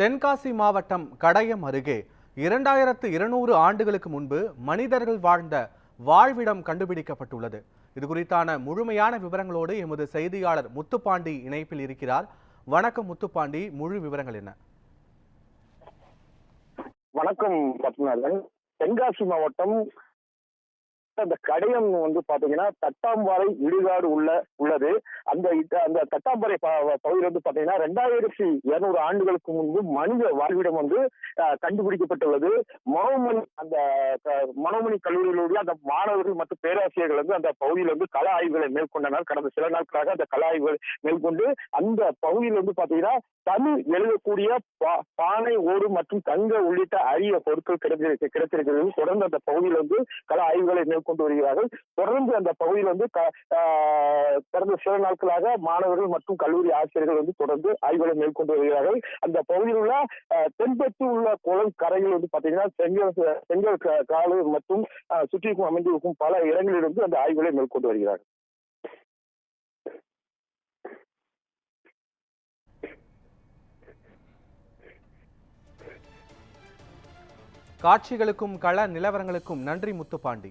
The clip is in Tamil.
தென்காசி மாவட்டம் கடையம் அருகே இரண்டாயிரத்து இருநூறு ஆண்டுகளுக்கு முன்பு மனிதர்கள் வாழ்ந்த வாழ்விடம் கண்டுபிடிக்கப்பட்டுள்ளது. இது குறித்தான முழுமையான விவரங்களோடு எமது செய்தியாளர் முத்துப்பாண்டி இணைப்பில் இருக்கிறார். வணக்கம் முத்துப்பாண்டி முழு விவரங்கள் என்ன? வணக்கம் பத்மநாதன். தென்காசி மாவட்டம் அந்த கடையம் வந்து பாத்தீங்கன்னா தட்டாம்பாறை இடுகாடு உள்ள உள்ளது. அந்த அந்த தட்டாம்பாறை பகுதியில் வந்து பாத்தீங்கன்னா ரெண்டாயிரத்தி இருநூறு ஆண்டுகளுக்கு முன்பு மனித வாழ்விடம் வந்து கண்டுபிடிக்கப்பட்டுள்ளது. மனோமணி அந்த மனோமணி கல்லூரியிலுடைய அந்த மாணவர்கள் மற்றும் பேராசிரியர்கள் வந்து அந்த பகுதியில் வந்து கல ஆய்வுகளை மேற்கொண்டனர். கடந்த சில நாட்களாக அந்த கல ஆய்வுகள் மேற்கொண்டு அந்த பகுதியில் வந்து பாத்தீங்கன்னா தமிழ் எழுதக்கூடிய பா- பானை ஓடு மற்றும் தங்க உள்ளிட்ட அரிய பொருட்கள் கிடைத்திருக்கு கிடைத்திருக்கிறது. தொடர்ந்து அந்த பகுதியில் வந்து கல ஆய்வுகளை மேற்கொண்டு கொண்டு வருகிறார்கள். தொடர்ந்து அந்த பகுதியில் வந்து க- ஆஹ் கடந்த சில நாட்களாக மாணவர்கள் மற்றும் கல்லூரி ஆசிரியர்கள் வந்து தொடர்ந்து ஆய்வுகளை மேற்கொண்டு வருகிறார்கள். அந்த பகுதியில் உள்ள ஆஹ், உள்ள குளம் கரையில் வந்து பாத்தீங்கன்னா செங்கல் செங்கல் காலு மற்றும் ஆஹ், சுற்றிக்கும் அமைந்திருக்கும் பல இடங்களிலிருந்து அந்த ஆய்வுகளை மேற்கொண்டு வருகிறார்கள். காட்சிகளுக்கும் கள நிலவரங்களுக்கும் நன்றி முத்துப்பாண்டி.